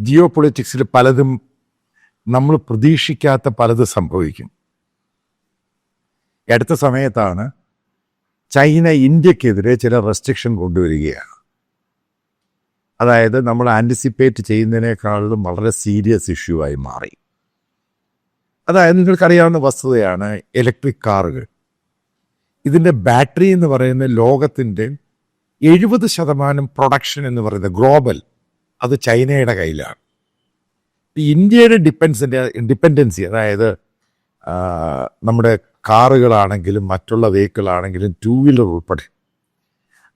ജിയോ പൊളിറ്റിക്സിൽ പലതും നമ്മൾ പ്രതീക്ഷിക്കാത്ത പലത് സംഭവിക്കും. അടുത്ത സമയത്താണ് ചൈന ഇന്ത്യക്കെതിരെ ചില റെസ്ട്രിക്ഷൻ കൊണ്ടുവരികയാണ്. അതായത് നമ്മൾ ആന്റിസിപ്പേറ്റ് ചെയ്യുന്നതിനേക്കാളും വളരെ സീരിയസ് ഇഷ്യൂ ആയി മാറി. അതായത് നിങ്ങൾക്കറിയാവുന്ന വസ്തുതയാണ് ഇലക്ട്രിക് കാറുകൾ. ഇതിന്റെ ബാറ്ററി എന്ന് പറയുന്ന ലോകത്തിന്റെ എഴുപത് ശതമാനം പ്രൊഡക്ഷൻ എന്ന് പറയുന്നത് ഗ്ലോബൽ അത് ചൈനയുടെ കയ്യിലാണ്. ഇന്ത്യയുടെ ഡിപ്പെൻസിന്റെ ഡിപ്പെൻഡൻസി അതായത് നമ്മുടെ കാറുകളാണെങ്കിലും മറ്റുള്ള വെഹിക്കിളാണെങ്കിലും ടൂ വീലർ ഉൾപ്പെടെ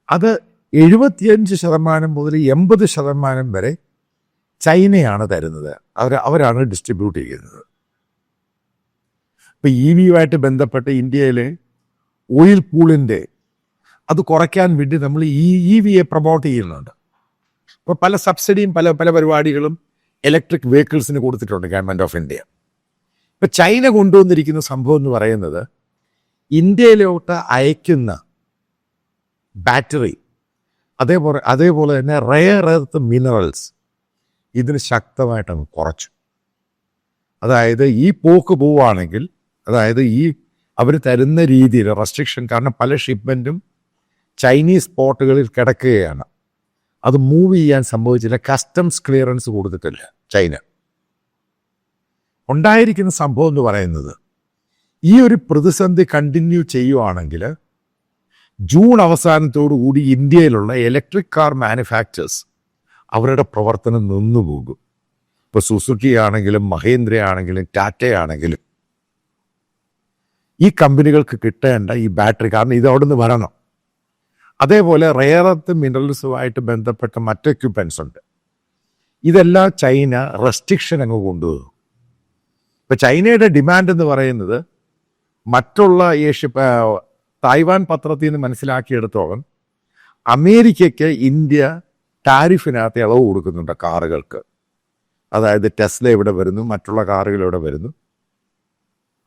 അത് എഴുപത്തിയഞ്ച് ശതമാനം മുതൽ എൺപത് ശതമാനം വരെ ചൈനയാണ് തരുന്നത്. അവർ അവരാണ് ഡിസ്ട്രിബ്യൂട്ട് ചെയ്യുന്നത്. ഇപ്പം ഇ വിയുമായിട്ട് ബന്ധപ്പെട്ട് ഇന്ത്യയിലെ ഓയിൽ പൂളിന്റെ അത് കുറയ്ക്കാൻ വേണ്ടി നമ്മൾ ഈ ഇ വിയെ പ്രൊമോട്ട് ചെയ്യുന്നുണ്ട്. ഇപ്പോൾ പല സബ്സിഡിയും പല പല പരിപാടികളും ഇലക്ട്രിക് വെഹിക്കിൾസിന് കൊടുത്തിട്ടുണ്ട് ഗവൺമെന്റ് ഓഫ് ഇന്ത്യ ഇപ്പം ചൈന കൊണ്ടുവന്നിരിക്കുന്ന സംഭവം എന്ന് പറയുന്നത് ഇന്ത്യയിലോട്ട് അയക്കുന്ന ബാറ്ററി അതേപോലെ അതേപോലെ തന്നെ റെയർ എർത്ത് മിനറൽസ് ഇതിന് ശക്തമായിട്ട് അങ്ങ് കുറച്ചു. അതായത് ഈ പോക്ക് പോവുകയാണെങ്കിൽ അതായത് ഈ അവർ തരുന്ന രീതിയിൽ റെസ്ട്രിക്ഷൻ കാരണം പല ഷിപ്മെന്റും ചൈനീസ് പോർട്ടുകളിൽ കിടക്കുകയാണ്. അത് മൂവ് ചെയ്യാൻ സംഭവിച്ചില്ല. കസ്റ്റംസ് ക്ലിയറൻസ് കൊടുത്തിട്ടില്ല ചൈന. ഉണ്ടായിരിക്കുന്ന സംഭവം എന്ന് പറയുന്നത് ഈ ഒരു പ്രതിസന്ധി കണ്ടിന്യൂ ചെയ്യുവാണെങ്കിൽ ജൂൺ അവസാനത്തോടു കൂടി ഇന്ത്യയിലുള്ള ഇലക്ട്രിക് കാർ മാനുഫാക്ചേഴ്സ് അവരുടെ പ്രവർത്തനം നിന്നുപോകും ഇപ്പോൾ സുസുക്കി ആണെങ്കിലും മഹേന്ദ്ര ആണെങ്കിലും ടാറ്റ ആണെങ്കിലും ഈ കമ്പനികൾക്ക് കിട്ടേണ്ട ഈ ബാറ്ററി കാരണം ഇത് അവിടെ നിന്ന് വരണം. അതേപോലെ റെയർ എർത്ത് മിനറൽസുമായിട്ട് ബന്ധപ്പെട്ട മറ്റ് എക്യുപ്മെൻസ് ഉണ്ട്. ഇതെല്ലാം ചൈന റെസ്ട്രിക്ഷൻ അങ്ങ് കൊണ്ടുവന്നു. ഇപ്പം ചൈനയുടെ ഡിമാൻഡ് എന്ന് പറയുന്നത് മറ്റുള്ള ഏഷ്യ തായ്വാൻ പത്രത്തിൽ നിന്ന് മനസ്സിലാക്കിയെടുത്തോളം അമേരിക്കയ്ക്ക് ഇന്ത്യ ടാരിഫിനകത്ത് ഇളവ് കൊടുക്കുന്നുണ്ട് കാറുകൾക്ക്. അതായത് ടെസ്ല ഇവിടെ വരുന്നു മറ്റുള്ള കാറുകൾ ഇവിടെ വരുന്നു.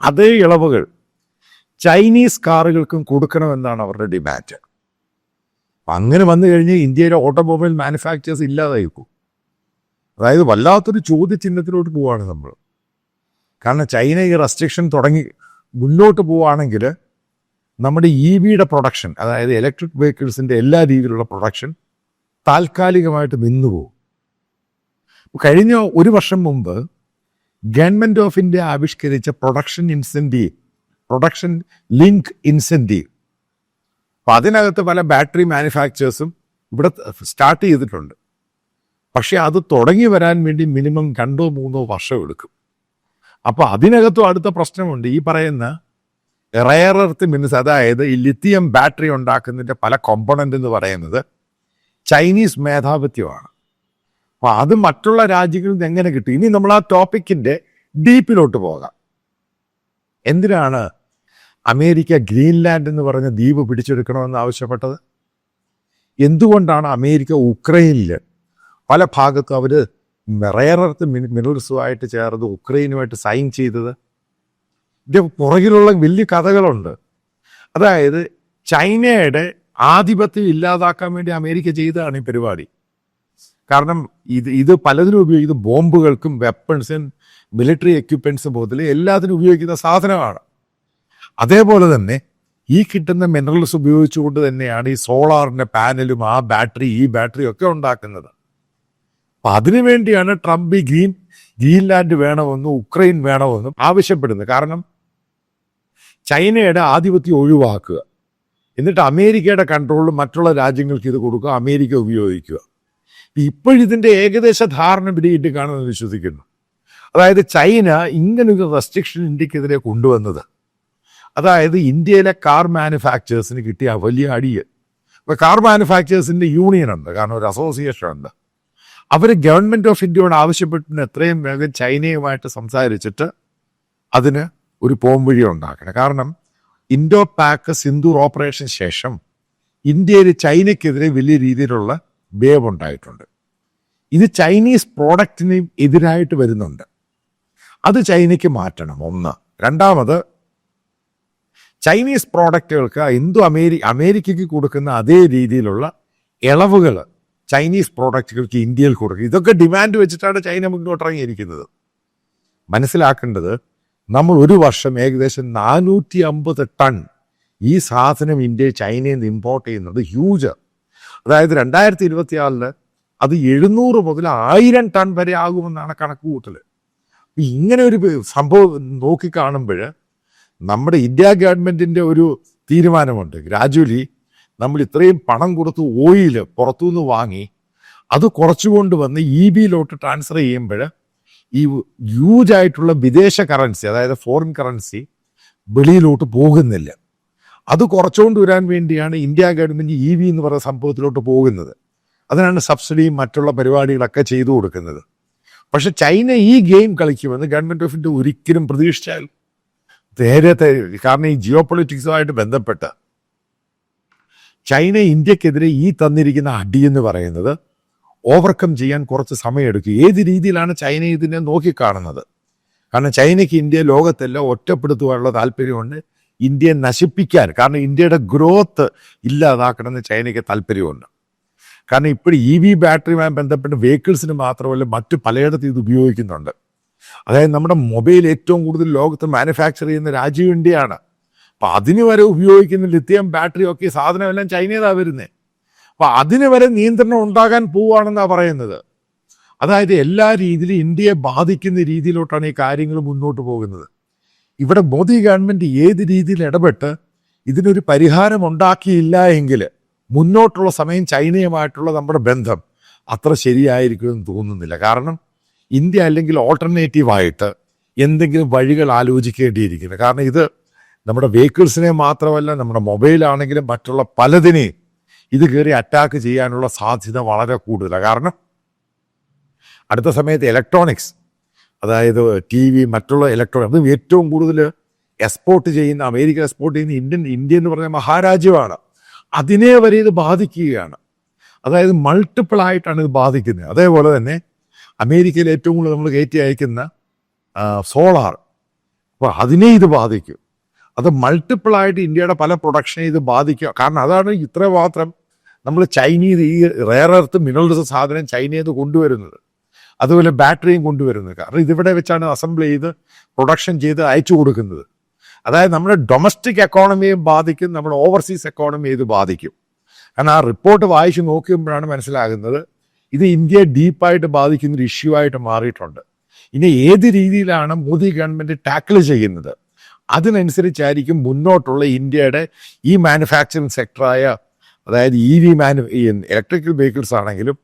അതേ ഇളവുകൾ ചൈനീസ് കാറുകൾക്കും കൊടുക്കണമെന്നാണ് അവരുടെ ഡിമാൻഡ് അങ്ങനെ വന്നു കഴിഞ്ഞ് ഇന്ത്യയിലെ ഓട്ടോമൊബൈൽ മാനുഫാക്ചേഴ്സ് ഇല്ലാതായിരിക്കും അതായത് വല്ലാത്തൊരു ചോദ്യചിഹ്നത്തിലോട്ട് പോവാണ് നമ്മൾ. കാരണം ചൈന ഈ റെസ്ട്രിക്ഷൻ തുടങ്ങി മുന്നോട്ട് പോവുകയാണെങ്കിൽ നമ്മുടെ ഇ വിയുടെ പ്രൊഡക്ഷൻ അതായത് ഇലക്ട്രിക് വെഹിക്കിൾസിന്റെ എല്ലാ രീതിയിലുള്ള പ്രൊഡക്ഷൻ താൽക്കാലികമായിട്ട് നിന്നുപോകും കഴിഞ്ഞ ഒരു വർഷം മുമ്പ് ഗവൺമെന്റ് ഓഫ് ഇന്ത്യ ആവിഷ്കരിച്ച production incentive production link incentive അപ്പം അതിനകത്ത് പല ബാറ്ററി മാനുഫാക്ചേഴ്സും ഇവിടെ സ്റ്റാർട്ട് ചെയ്തിട്ടുണ്ട്. പക്ഷേ അത് തുടങ്ങി വരാൻ വേണ്ടി മിനിമം രണ്ടോ മൂന്നോ വർഷം എടുക്കും. അപ്പോൾ അതിനകത്തും അടുത്ത പ്രശ്നമുണ്ട്. ഈ പറയുന്ന റയർ എർത്ത് മിനിസ് അതായത് ഈ ലിത്തിയം ബാറ്ററി ഉണ്ടാക്കുന്നതിന്റെ പല കോമ്പണന്റ് എന്ന് പറയുന്നത് ചൈനീസ് മേധാവിത്വമാണ്. അപ്പോൾ അത് മറ്റുള്ള രാജ്യങ്ങളിൽ നിന്ന് എങ്ങനെ കിട്ടും? ഇനി നമ്മൾ ആ ടോപ്പിക്കിന്റെ ഡീപ്പിലോട്ട് പോകാം. എന്തിനാണ് അമേരിക്ക ഗ്രീൻലാൻഡ് എന്ന് പറഞ്ഞ ദ്വീപ് പിടിച്ചെടുക്കണമെന്ന് ആവശ്യപ്പെട്ടത്? എന്തുകൊണ്ടാണ് അമേരിക്ക ഉക്രൈനിൽ പല ഭാഗത്തും അവർ റയറർത്ത് മിനറൽസുമായിട്ട് ചേർന്ന് ഉക്രൈനുമായിട്ട് സൈൻ ചെയ്തത്? ഇതിന്റെ പുറകിലുള്ള വലിയ കഥകളുണ്ട്. അതായത് ചൈനയുടെ ആധിപത്യം ഇല്ലാതാക്കാൻ വേണ്ടി അമേരിക്ക ചെയ്തതാണ് ഈ പരിപാടി. കാരണം ഇത് ഇത് പലതിനും ഉപയോഗിക്കുന്ന ബോംബുകൾക്കും വെപ്പൺസും മിലിറ്ററി എക്യുപ്മെൻസും മുതൽ എല്ലാത്തിനും ഉപയോഗിക്കുന്ന സാധനമാണ്. അതേപോലെ തന്നെ ഈ കിട്ടുന്ന മിനറൽസ് ഉപയോഗിച്ചുകൊണ്ട് തന്നെയാണ് ഈ സോളാറിന്റെ പാനലും ആ ബാറ്ററി ഈ ബാറ്ററി ഒക്കെ ഉണ്ടാക്കുന്നത്. അപ്പം അതിനു വേണ്ടിയാണ് ട്രംപ് ഈ ഗ്രീൻ ഗ്രീൻലാൻഡ് വേണമെന്നും ഉക്രൈൻ വേണമെന്നും ആവശ്യപ്പെടുന്നത്. കാരണം ചൈനയുടെ ആധിപത്യം ഒഴിവാക്കുക എന്നിട്ട് അമേരിക്കയുടെ കൺട്രോൾ മറ്റുള്ള രാജ്യങ്ങൾക്ക് ഇത് കൊടുക്കുക അമേരിക്ക ഉപയോഗിക്കുക. ഇപ്പോഴിതിന്റെ ഏകദേശ ധാരണ പിടിയിട്ട് കാണുമെന്ന് വിശ്വസിക്കുന്നു. അതായത് ചൈന ഇങ്ങനൊരു റെസ്ട്രിക്ഷൻ ഇന്ത്യക്കെതിരെ കൊണ്ടുവന്നത്. അതായത് ഇന്ത്യയിലെ കാർ മാനുഫാക്ചേഴ്സിന് കിട്ടിയ വലിയ അടിയ് ഇപ്പോൾ കാർ മാനുഫാക്ചേഴ്സിന്റെ യൂണിയൻ ഉണ്ട് കാരണം ഒരു അസോസിയേഷൻ ഉണ്ട്. അവർ ഗവൺമെന്റ് ഓഫ് ഇന്ത്യയോട് ആവശ്യപ്പെട്ടിന് എത്രയും വേഗം ചൈനയുമായിട്ട് സംസാരിച്ചിട്ട് അതിന് ഒരു പോംവഴി ഉണ്ടാക്കണം. കാരണം ഇൻഡോ പാക്ക് സിന്ദൂർ ഓപ്പറേഷൻ ശേഷം ഇന്ത്യയിൽ ചൈനയ്ക്കെതിരെ വലിയ രീതിയിലുള്ള വേവ് ഉണ്ടായിട്ടുണ്ട്. ഇത് ചൈനീസ് പ്രോഡക്റ്റിന് എതിരായിട്ട് വരുന്നുണ്ട്. അത് ചൈനയ്ക്ക് മാറ്റണം. ഒന്ന്. രണ്ടാമത് ചൈനീസ് പ്രോഡക്റ്റുകൾക്ക് ഇന്ദു അമേരി അമേരിക്കയ്ക്ക് കൊടുക്കുന്ന അതേ രീതിയിലുള്ള ഇളവുകൾ ചൈനീസ് പ്രോഡക്റ്റുകൾക്ക് ഇന്ത്യയിൽ കൊടുക്കുക ഇതൊക്കെ ഡിമാൻഡ് വെച്ചിട്ടാണ് ചൈന മുന്നോട്ട് ഇറങ്ങിയിരിക്കുന്നത് മനസ്സിലാക്കേണ്ടത് നമ്മൾ ഒരു വർഷം ഏകദേശം നാനൂറ്റി അമ്പത് ടൺ ഈ സാധനം ഇന്ത്യ ചൈനയിൽ നിന്ന് ഇമ്പോർട്ട് ചെയ്യുന്നത് ഹ്യൂജ്. അതായത് രണ്ടായിരത്തി ഇരുപത്തിയാലിൽ അത് എഴുന്നൂറ് മുതൽ ആയിരം ടൺ വരെ ആകുമെന്നാണ് കണക്ക് കൂട്ടൽ ഇങ്ങനെ ഒരു സംഭവം നോക്കിക്കാണുമ്പോൾ നമ്മുടെ ഇന്ത്യ ഗവൺമെന്റിന്റെ ഒരു തീരുമാനമുണ്ട്. ഗ്രാജുവലി നമ്മൾ ഇത്രയും പണം കൊടുത്ത് ഓയിൽ പുറത്തുനിന്ന് വാങ്ങി അത് കുറച്ചുകൊണ്ട് വന്ന് ഇ ബിയിലോട്ട് ട്രാൻസ്ഫർ ചെയ്യുമ്പോൾ ഈ ഹ്യൂജ് ആയിട്ടുള്ള വിദേശ കറൻസി അതായത് ഫോറിൻ കറൻസി വെളിയിലോട്ട് പോകുന്നില്ല. അത് കുറച്ചുകൊണ്ട് വരാൻ വേണ്ടിയാണ് ഇന്ത്യ ഗവൺമെന്റ് ഇ വി എന്ന് പറയുന്ന സംഭവത്തിലോട്ട് പോകുന്നത്. അതിനാണ് സബ്സിഡിയും മറ്റുള്ള പരിപാടികളൊക്കെ ചെയ്തു കൊടുക്കുന്നത്. പക്ഷെ ചൈന ഈ ഗെയിം കളിക്കുമെന്ന് ഗവൺമെന്റ് ഓഫ് ഇന്ത്യ ഒരിക്കലും പ്രതീക്ഷിച്ചാൽ നേരത്തെ കാരണം ഈ ജിയോ പൊളിറ്റിക്സുമായിട്ട് ബന്ധപ്പെട്ട് ചൈന ഇന്ത്യക്കെതിരെ ഈ തന്നിരിക്കുന്ന അടി എന്ന് പറയുന്നത് ഓവർകം ചെയ്യാൻ കുറച്ച് സമയമെടുക്കും. ഏത് രീതിയിലാണ് ചൈന ഇതിനെ നോക്കിക്കാണുന്നത്? കാരണം ചൈനയ്ക്ക് ഇന്ത്യ ലോകത്തെല്ലാം ഒറ്റപ്പെടുത്തുവാനുള്ള താല്പര്യമുണ്ട്. ഇന്ത്യയെ നശിപ്പിക്കാൻ കാരണം ഇന്ത്യയുടെ ഗ്രോത്ത് ഇല്ലാതാക്കണമെന്ന് ചൈനയ്ക്ക് താല്പര്യമുണ്ട്. കാരണം ഇപ്പോൾ ഇ വി ബാറ്ററിയുമായി ബന്ധപ്പെട്ട് വെഹിക്കിൾസിന് മാത്രമല്ല മറ്റു പലയിടത്തും ഇത് ഉപയോഗിക്കുന്നുണ്ട്. അതായത് നമ്മുടെ മൊബൈൽ ഏറ്റവും കൂടുതൽ ലോകത്ത് മാനുഫാക്ചർ ചെയ്യുന്ന രാജ്യം ഇന്ത്യയാണ്. അപ്പം അതിന് വരെ ഉപയോഗിക്കുന്ന ലിത്തിയം ബാറ്ററി ഒക്കെ സാധനമെല്ലാം ചൈനയിലാണ് വരുന്നത് അപ്പം അതിന് വരെ നിയന്ത്രണം ഉണ്ടാകാൻ പോവുകയാണെന്നാണ് പറയുന്നത്. അതായത് എല്ലാ രീതിയിലും ഇന്ത്യയെ ബാധിക്കുന്ന രീതിയിലോട്ടാണ് ഈ കാര്യങ്ങൾ മുന്നോട്ട് പോകുന്നത്. ഇവിടെ മോദി ഗവൺമെന്റ് ഏത് രീതിയിൽ ഇടപെട്ട് ഇതിനൊരു പരിഹാരം ഉണ്ടാക്കിയില്ല എങ്കിൽ മുന്നോട്ടുള്ള സമയം ചൈനയുമായിട്ടുള്ള നമ്മുടെ ബന്ധം അത്ര ശരിയായിരിക്കുമെന്ന് തോന്നുന്നില്ല. കാരണം ഇന്ത്യ അല്ലെങ്കിൽ ഓൾട്ടർനേറ്റീവായിട്ട് എന്തെങ്കിലും വഴികൾ ആലോചിക്കേണ്ടിയിരിക്കുന്നു. കാരണം ഇത് നമ്മുടെ വെഹിക്കിൾസിനെ മാത്രമല്ല നമ്മുടെ മൊബൈലാണെങ്കിലും മറ്റുള്ള പലതിനെയും ഇത് കയറി അറ്റാക്ക് ചെയ്യാനുള്ള സാധ്യത വളരെ കൂടുതലാണ് കാരണം അടുത്ത സമയത്ത് ഇലക്ട്രോണിക്സ് അതായത് ടി വി മറ്റുള്ള ഇലക്ട്രോണിക് അതും ഏറ്റവും കൂടുതൽ എക്സ്പോർട്ട് ചെയ്യുന്ന അമേരിക്ക എക്സ്പോർട്ട് ചെയ്യുന്ന ഇന്ത്യൻ ഇന്ത്യ എന്ന് പറഞ്ഞ മഹാരാജ്യമാണ്. അതിനെ വരെ ഇത് ബാധിക്കുകയാണ്. അതായത് മൾട്ടിപ്പിൾ ആയിട്ടാണ് ഇത് ബാധിക്കുന്നത്. അതേപോലെ തന്നെ അമേരിക്കയിൽ ഏറ്റവും കൂടുതൽ നമ്മൾ കയറ്റി അയക്കുന്ന സോളാർ. അപ്പോൾ അതിനെ ഇത് ബാധിക്കും. അത് മൾട്ടിപ്പിൾ ആയിട്ട് ഇന്ത്യയുടെ പല പ്രൊഡക്ഷനെ ഇത് ബാധിക്കുക കാരണം അതാണ് ഇത്ര മാത്രം നമ്മൾ ചൈനീസ് ഈ റെയർ എർത്ത് മിനറൽസ് സാധനം ചൈനയിൽ നിന്ന് കൊണ്ടുവരുന്നത്. അതുപോലെ ബാറ്ററിയും കൊണ്ടുവരുന്നത്. കാരണം ഇതിവിടെ വെച്ചാണ് അസംബിൾ ചെയ്ത് പ്രൊഡക്ഷൻ ചെയ്ത് അയച്ചു കൊടുക്കുന്നത്. അതായത് നമ്മുടെ ഡൊമസ്റ്റിക് എക്കോണമിയും ബാധിക്കും നമ്മുടെ ഓവർസീസ് എക്കോണമിയെ ഇത് ബാധിക്കും. കാരണം ആ റിപ്പോർട്ട് വായിച്ച് നോക്കുമ്പോഴാണ് മനസ്സിലാകുന്നത് ഇത് ഇന്ത്യയെ ഡീപ്പായിട്ട് ബാധിക്കുന്ന ഒരു ഇഷ്യൂ ആയിട്ട് മാറിയിട്ടുണ്ട്. ഇനി ഏത് രീതിയിലാണ് മോദി ഗവൺമെന്റ് ടാക്കിൾ ചെയ്യുന്നത്? അതിനനുസരിച്ചായിരിക്കും മുന്നോട്ടുള്ള ഇന്ത്യയുടെ ഈ മാനുഫാക്ചറിങ് സെക്ടറായ അതായത് ഇ വി മാനു ഇലക്ട്രിക്കൽ വെഹിക്കിൾസ് ആണെങ്കിലും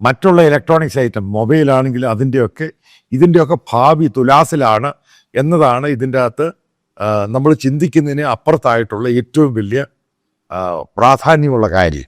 മറ്റുള്ള ഇലക്ട്രോണിക്സ് ഐറ്റം മൊബൈൽ ആണെങ്കിലും അതിന്റെയൊക്കെ ഇതിന്റെയൊക്കെ ഭാവി തുലാസിലാണ് എന്നതാണ് ഇതിന്റെ അകത്ത് നമ്മൾ ചിന്തിക്കുന്നതിന് അപ്പുറത്തായിട്ടുള്ള ഏറ്റവും വലിയ പ്രാധാന്യമുള്ള കാര്യം.